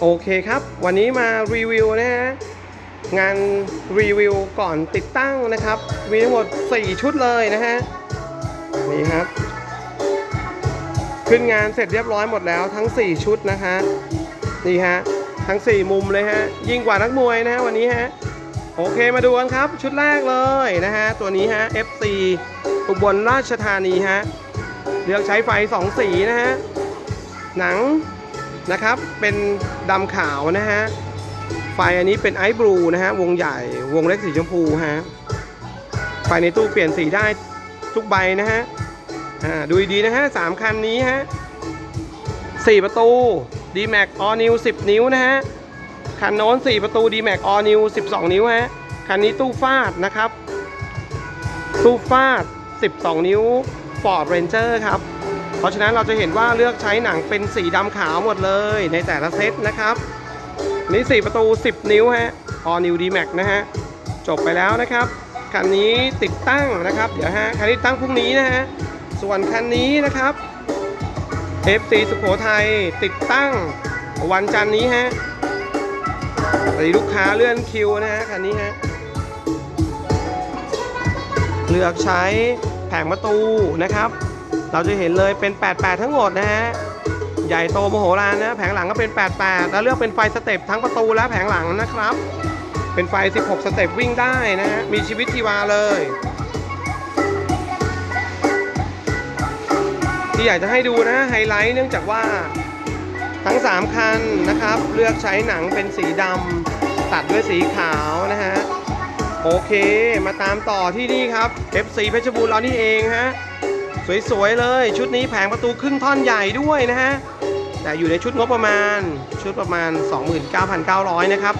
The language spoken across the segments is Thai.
โอเคครับ วันนี้มารีวิวนะฮะงานรีวิวก่อนติดตั้งนะครับ มีทั้งหมด 4 ชุดเลยนะฮะนี่ครับ ขึ้นงานเสร็จเรียบร้อยหมดแล้วทั้ง 4 ชุดนะฮะนี่ฮะทั้ง 4 มุมเลยฮะยิ่งกว่านักมวยนะฮะวันนี้ฮะโอเคมาดูกันครับ ชุดแรกเลยนะฮะตัวนี้ฮะ FC อุบลราชธานีฮะเลือกใช้ไฟ 2 สีนะฮะหนัง นะครับ เป็นดำขาวนะฮะ ไฟอันนี้เป็นไอซ์บลูนะฮะ วงใหญ่ วงเล็กสีชมพูฮะ ไฟในตู้เปลี่ยนสีได้ทุกใบนะฮะ อ่า ดูดีนะฮะสามคันนี้ฮะสี่ประตู d m a x All New 10 นิ้วนะฮะ คันโน้น4ประตู d m a x All New 12 นิ้วฮะ คันนี้ตู้ฟาดนะครับ ตู้ฟาด 12 นิ้ว Ford Ranger ครับ เพราะฉะนั้นเราจะเห็นว่าเลือกใช้หนังเป็นสีดำขาวหมดเลยในแต่ละเซตนะครับ นี่ 4 ประตู 10 นิ้วฮะ All New D-Max นะฮะ จบไปแล้วนะครับคันนี้ติดตั้งนะครับ เดี๋ยวฮะคันนี้ตั้งพรุ่งนี้นะฮะ ส่วนคันนี้นะครับ FC สุโขทัยติดตั้งวันจันนี้ฮะพอดีลูกค้าเลื่อนคิวนะฮะคันนี้ฮะ เลือกใช้แผงประตูนะครับ เราจะเห็นเลยเป็น 88 ทั้งหมดนะฮะ ใหญ่โตมโหฬารนะ แผงหลังก็เป็น 88 แล้วเลือกเป็นไฟสเต็ปทั้งประตูและแผงหลังนะครับ เป็นไฟ 16 สเต็ปวิ่งได้นะฮะ มีชีวิตชีวาเลย ที่อยากจะให้ดูนะไฮไลท์เนื่องจากว่าทั้ง 3 คันนะครับ เลือกใช้หนังเป็นสีดำตัดด้วยสีขาวนะฮะโอเค มาตามต่อที่นี่ครับ FC เพชรบูรณ์เรานี่เองฮะ สวยๆเลย ชุดนี้แผงประตูครึ่งท่อนใหญ่ด้วยนะฮะแต่อยู่ในชุดงบประมาณชุดประมาณ 29,900 นะครับ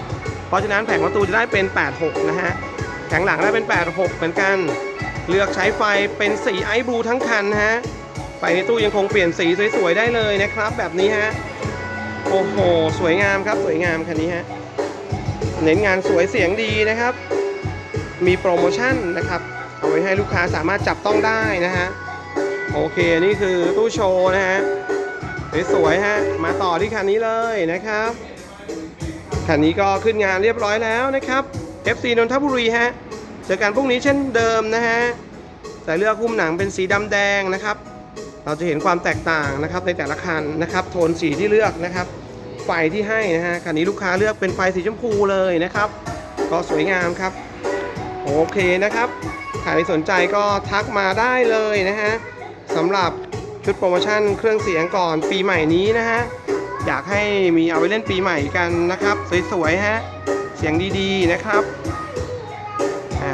เพราะฉะนั้นแผงประตูจะได้เป็น 86 นะฮะแผงหลังได้เป็น 86 เหมือนกัน เลือกใช้ไฟเป็นสีไอบลูทั้งคันนะฮะไฟในตู้ยังคงเปลี่ยนสีสวยๆได้เลยนะครับ แบบนี้ฮะโอ้โห สวยงามครับสวยงามคันนี้ฮะเน้นงานสวยเสียงดีนะครับ มีโปรโมชั่นนะครับ เอาไว้ให้ลูกค้าสามารถจับต้องได้นะฮะ โอเคนี่คือตู้โชว์นะฮะสวยๆฮะมาต่อที่คันนี้เลยนะครับคันนี้ก็ขึ้นงานเรียบร้อยแล้วนะครับ FC นนทบุรีฮะเจอกันพรุ่งนี้เช่นเดิมนะฮะแต่เลือกหุ้มหนังเป็นสีดำแดงนะครับ เราจะเห็นความแตกต่างนะครับในแต่ละคันนะครับ โทนสีที่เลือกนะครับ ไฟที่ให้นะฮะคันนี้ลูกค้าเลือกเป็นไฟสีชมพูเลยนะครับ ก็สวยงามครับ โอเคนะครับใครสนใจก็ทักมาได้เลยนะฮะ สำหรับชุดโปรโมชั่นเครื่องเสียงก่อนปีใหม่นี้นะฮะ อยากให้มีเอาไว้เล่นปีใหม่กันนะครับ สวยๆฮะ เสียงดีๆนะครับ อ่า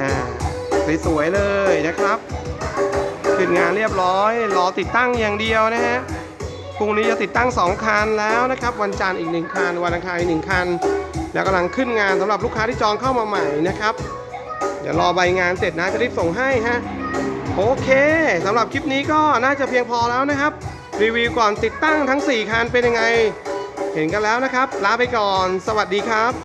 สวยๆเลยนะครับขึ้นงานเรียบร้อย รอติดตั้งอย่างเดียวนะฮะพรุ่งนี้จะติดตั้ง 2 คันแล้วนะครับ วันจันทร์อีก 1 คัน วันอังคารอีก 1 คัน แล้วกำลังขึ้นงานสำหรับลูกค้าที่จองเข้ามาใหม่นะครับ เดี๋ยวรอใบงานเสร็จนะจะรีบส่งให้ฮะ โอเคสำหรับคลิปนี้ก็น่าจะเพียงพอแล้วนะครับ รีวิวก่อนติดตั้งทั้ง 4คันเป็นยังไง เห็นกันแล้วนะครับ ลาไปก่อน สวัสดีครับ